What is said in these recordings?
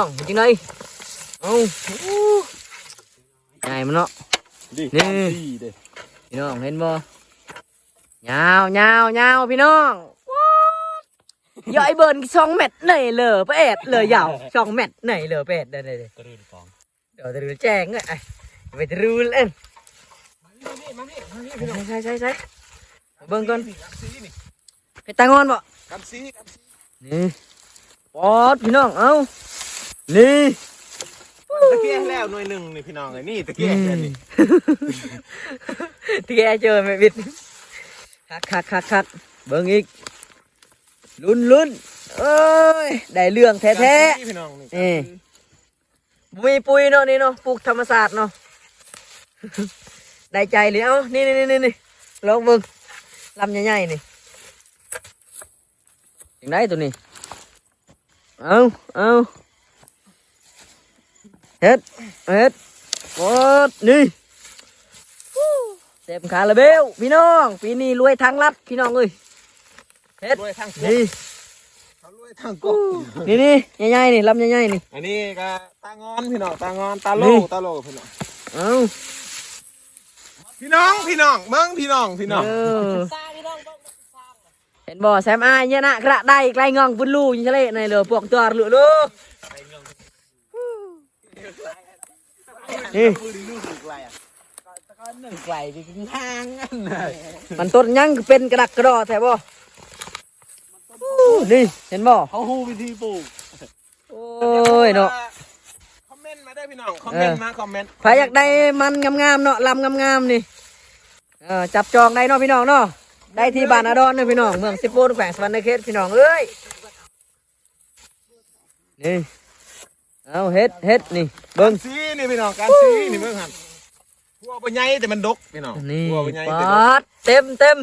น้องจริงเลยเอาอู้ใหญ่มันเนาะดินี่ดีเด้พี่น้องเห็นบ่ยาวยาวยาวพี่น้องว้าวย่อยเบิร์นสองเม็ดไห นเลยไปแอดเลยยาวสองเม็ดไหนเลยไปแอดเด้อเด้อเด้อตะลื่นฟองเดี๋ยวจะรู้แจ้งเลยไอ้ไปจะรู้เล่นมานี่มานี่มานี่พี่น้องใช่ใช่ใช่เบิ่งก่อนกันซีนี่ไปตางอนบ่กันซีกันซีนี่ปอดพี่น้องเอ้านี่ตะเกียงแล้วหน่วยหนึ่งนี่พี่น้องไอ้นี่ตะเกียงแค่นี้ที่แกเจอไม่บิดคักคักคักคักเบิ่งอีก ลุ้นลุ้นเอ้ย ได้เรื่องแท้กันซีพี่น้องนี่ๆนี่มีปุ๋ยเนาะนี่เนาะปลูกธรรมศาสตร์เนาะ ได้ใจเลยเอ้านี่นี่นี่นี่ลองเบิ่งลำใหญ่ๆนี่ยังไงตัวนี้ เอาเอา เฮ็ดเฮ็ดกดนี่ฮู้เต็มคาราเบลพี่น้องปีนี้รวยทางลัดพี่น้องเอ้ยเฮ็ดรวยทางกบนี่เขารวยทางกบนี่นี่ใหญ่ๆนี่ลำใหญ่ๆนี่อันนี้ก็ตางอนพี่น้องตางอนตาโลนี่ตาโลพี่น้องเอาพี่น้องพี่น้องเมืองพี่น้องพี่น้องเออเห็นบ่แซมอายเนี่ยนะกระได้ไกลงองบุญลูยิงทะเลในเรือพวกตัวเหลือลู นี่หนึ่งไกลไปกินทางอันน่ะมันต้นยังเป็นกระดักกระดอแท้บ่อู้นี่เห็นบ่เขาฮู้วิธีปลูกโอ้ยเนาะคอมเมนต์มาได้พี่น้องคอมเมนต์มาคอมเมนต์ใครอยากได้มันงามๆเนาะลำงามๆนี่เออจับจองได้เนาะพี่น้องเนาะได้ที่บ้านอาดอนเนาะพี่น้องเมืองสิบโปนแขวงสวรรณเขตพี่น้องเอ้ยนี่ เอาเฮ็ดเฮ็ดนี่เบิ้งซีนี่พี่น้องการซีนี่เมืองหันหัวปใหญ่แต่มันดกพี่น้องนี่หัวปใหญ่ปแต่ดกาดเต็มเต็ม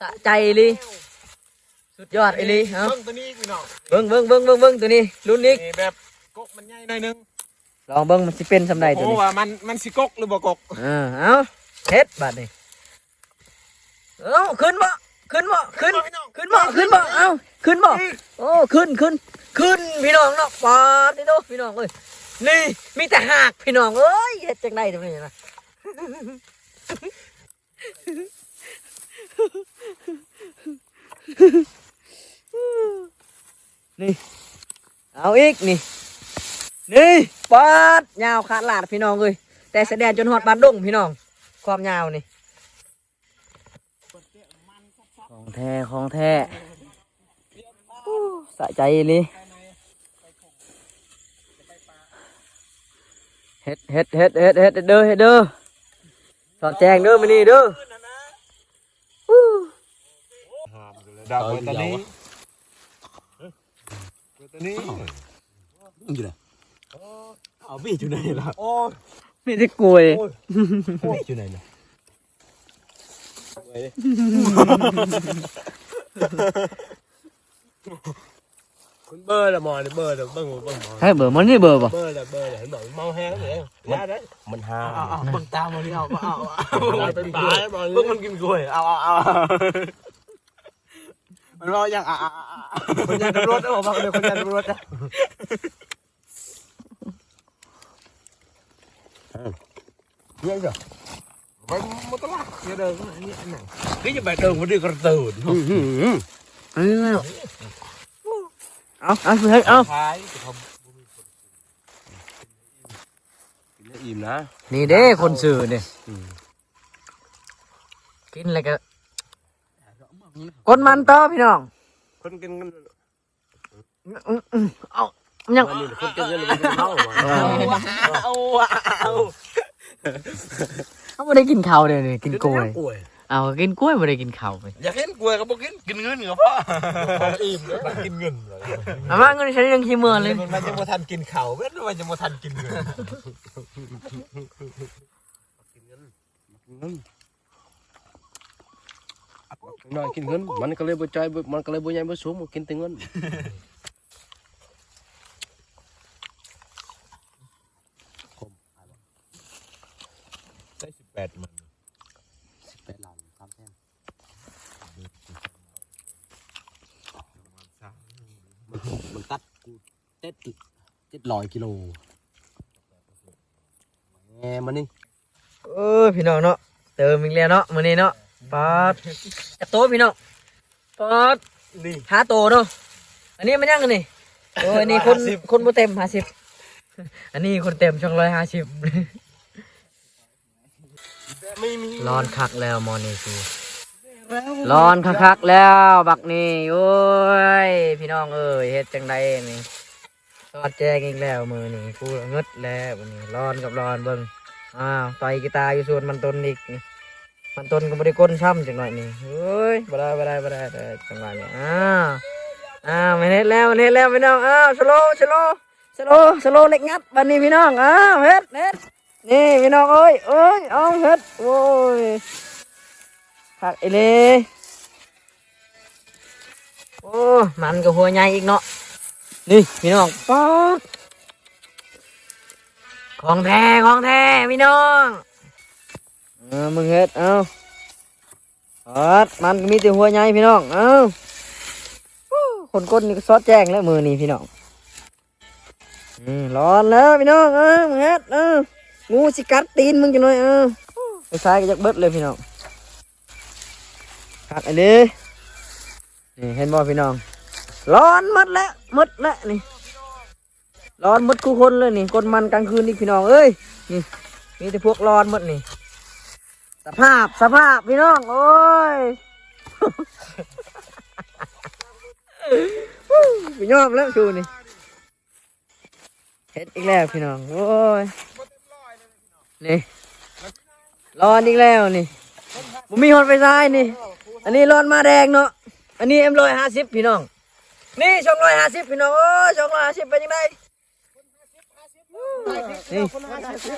สะใจเลยสุดยอดไอ้ลีเอาเบิ่งตัวนี้พี่น้องเบิ้งเบิ้งเบิ้งเบิ้งเบิ้งตัวนี้รุ่นนี้นี่แบบกกมันใหญ่หน่อยนึงลองเบิ้งมันสิเป็นสำใดตัวโอ้นี้ว่ามันมันสิกกหรือบ่กกเออเอาเฮ็ดบาดนี้เอาขึ้นบ่ขึ้นบ่ขึ้นพี่น้องขึ้นบ่ขึ้นบ่เอ้าขึ้นบ่โอ้ขึ้นขึ้น ขึ้นพี่น้องเนาะปาดนี่โตพี่น้องเอ้ยนี่มีแต่หากพี่น้องเอ้ยเฮ็ดจังไดตัวนี้นะนี่เอาอีกนี่นี่ปาดยาวขาดลาดพี่น้องเอ้ยแต่แสดงจนฮอดบานดงพี่น้อง ความยาวนี่ของแท้ของแท้สะใจเลย เฮ็ดเฮ็ดเฮ็ดเฮ็ดเฮ็ดเด้อเฮ็ดเด้อสอดแจงเด้อมื้อนี้เด้ออู้ดาวตัวนี้ตัวนี้อยู่ไหนเอาบี้อยู่ไหนล่ะโอ้มีแต่กล้วยบี้อยู่ไหนล่ะ คุณเบอร์ละมอนี่เบอร์ละเบิ้งเบิ้งมอให้เบอร์มันนี่เบอร์ป่ะเบอร์ละเบอร์ละเห็นบอกเมาแห้งเลยมันมันหาเอาเอาเบิ่งตามมาดิเอาเอาเอาเอาเป็นปลาบอลเบิ่งมันกินกล้วยเอาเอาเอามันรออย่างอะอะอะอะคนยันตำรวจเอามาเลยคนยันตำรวจนะเยอะจ้ะไปมุตละเดี๋ยวเดินอันนี้อันไหนนี่จะไปเติมมันดีกระตือเอา เอาเอาเฮ้ยเอาท้ายจะทำกินอิ่มนะนี่เด้คนสื่อเนี่ยกินอะไรก็กดมันต่อพี่น้อง คนกินกันเอายังวันนี้คนกินกันเลยเมาว่ะเอาเอาเขาไม่ได้กินข้าวเลยนี่กินกล้วยกล้วย เอากินกล้วยไม่ได้กินข้าวไปอยากเห็นกล้วยก็บอกกินกินเงินเหรอพ่ออิ่มเลยมันกินเงินเลยเอามาเงินฉันยังขี้เมือเลยมันจะมาทันกินเข่าเว้นมันจะมาทันกินเงินน้อยกินเงินมันก็เลยบ่ใจมันก็เลยบ่ใหญ่บ่สูงมันกินแต่เงินได้สิบแปดมัน สิบแปดล้านสามแสน มันตัดกูเต็ดติเจ็ดร้อยกิโลแหมมันนี่เออพี่น้องเนาะเติมอีกแล้วเนาะมื้อนี้เนาะปอดกระโตพี่น้องปอดนี่หาโตเนาะอันนี้มันยังกันนี่โอ้ยอันนี้คนคนบ่เต็ม50อันนี้คนเต็มช่อง150ไม่มีร้อนคักแล้วมอนี่คือร้อนคักๆแล้ว บักนี่โอ้ย พี่น้องเอ้ยเฮ็ดจังไดนี่ส อดแจ้งอีกแล้วมือนี่กูเงดแล้ววันนี้ร้อนกับร้อนเบิ่งอ้าวต่อยกีตาร์อยู่ส่วนมันต้นอีกนี่มันต้นก็บ่ได้ก้นช้ำจังหน่อยนี่เฮ้ยบ่ได้บ่ได้บ่ได้บ่ได้จังหวะนี้อ้าวอ้าวไมันเฮ็ดแล้วไมันเฮ็ดแล้วพี่น้องอ้าวสโลสโลสโลสโลเล็กงัดบัดนี้พี่น้องอ้าวเฮ็ดเฮ็ดนี่พี่น้องเอ้ยเอ้ยเอาเฮ็ดโอ้ยผักไอเล่โอ้มันกับหัวใหญ่อีกเนาะ นี่พี่น้องป๊อดของแท้ของแท้พี่น้องเออมึงเฮ็ดเอาป๊อดมันมีแต่หัวใหญ่พี่น้องเอาคนก้นนี่ก็ซอดแจ้งแล้วมือนี่พี่น้องอืมร้อนแล้วพี่น้องเออมึงเฮ็ดเอองูสิกัดตีนมึงจังหน่อยเออไปซ้ายก็จะเบิดเลยพี่น้องคักไอ้เลยนี่เห็นบ่พี่น้อง ร้อนหมดแล้วหมดแล้วนี่ ร้อนหมดกูคนเลยนี่คนมันกลางคืนนี่พี่น้องเอ้ยนี่มีแต่พวกร้อนหมดนี่ สภาพสภาพพี่น้องโอ้ยพี่น้องแล้วชูนี่เฮ็ดอีกแล้วพี่น้องโอ้ยนี่ร้อนอีกแล้วนี่ผมมีฮอตไฟซ้ายนี่ อันนี้ร้อนมาแดงเนาะอันนี้เอ็มร้อยห้าสิบพี่น้อง นี่ช่องร้อยห้าสิบพี่น้องโอ้ยช่องร้อยห้าสิบเป็นยังไงนี่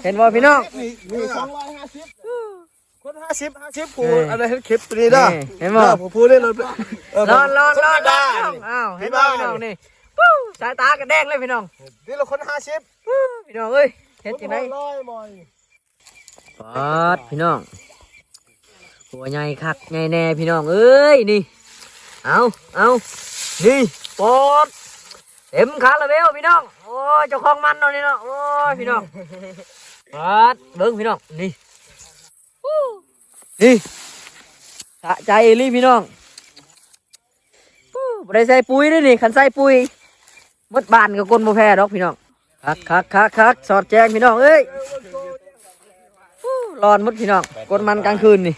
เห็นบ่พี่น้องนี่นี่สองร้อยห้าสิบคนห้าสิบห้าสิบผูอะไรให้คลิปนี้ด้นี่เห็นบ่ผมพูดได้เลยเร้อนร้อนร้อนได้ร้อนอ้าวเห็นบ่พี่น้องนี่ปู้สายตากระแดงเลยพี่น้องนี่เราคนห้าสิบปู้พี่น้องเอ้ยเห็นจังไดร้อยมอยปอดพี่น้องหัวใหญ่คักใหญ่แน่พี่น้องเอ้ยนี่เอาเอา นี่ปอดเต็มคาราเบลพี่น้อง โอ้ยเจ้าของมันเนาะนี่เนาะ โอ้ยพี่น้องปอดเบิ้งพี่น้อง นี่อู้นี่สะใจอีหลีพี่น้องอู้บ่ได้ใส่ปุ๋ยด้วยนี่คันใส่ปุ๋ยหมดบ้านกับคนบ่แพ้ดอกพี่น้อง คักคักคักคักสอดแจงพี่น้องเอ้ยอู้ร้อนหมดพี่น้องกดมันกลางคืนนี่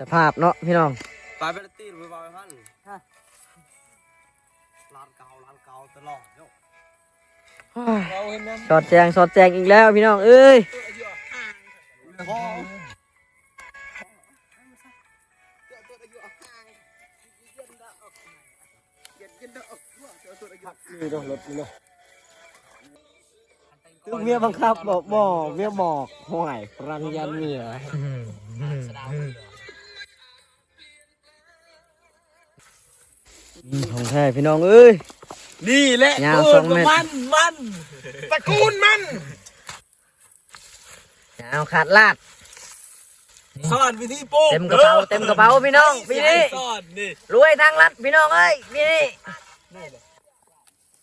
สภาพเนาะพี่น้องไปไปตีหรือไปพันร้านเก่าร้านเก่าตลอดเนาะเราเห็นนั้นสอดแจงสอดแจงอีกแล้วพี่น้องเอ้ยเมียบังคับบอกบ่เมียบอกห่วยรังยันเมีย ของแท้พี่น้องเอ้ย นี่แหละยาวสองเมตร มันมันตระกูลมันเอาขาดลาด สอนวิธีปลูกเต็มกระเป๋าเต็มกระเป๋าพี่น้องพี่นี่สอนนี่รวยทั้งรัดพี่น้องเอ้ยพี่นี่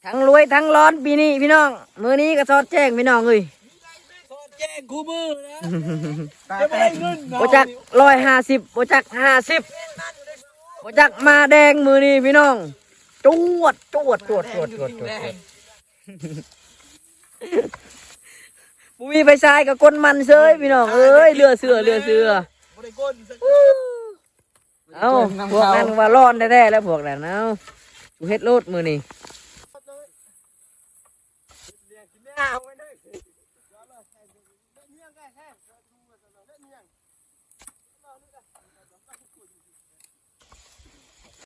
ทั้งรวยทั้งร้อนปีนี้พี่น้องมือนี้ก็สอดแจ้งพี่น้องเอ้ยสอนแจ้งคู่มือนะจะไม่ได้เงินโบจักร้อยห้าสิบโบจักห้าสิบโบ จักมาแดงมือนี้พี่น้อง จวดจวดจวดจวดจวดจวดจวดบุมีไปชายกับก้นมันเซยพี่น้องเอ้ยเรือเสือเรือเสือเอ้าพวกนั้นว่าร้อนแท้ๆแล้วพวกนั้นเอ้ากูเฮ็ดโลดมือนี่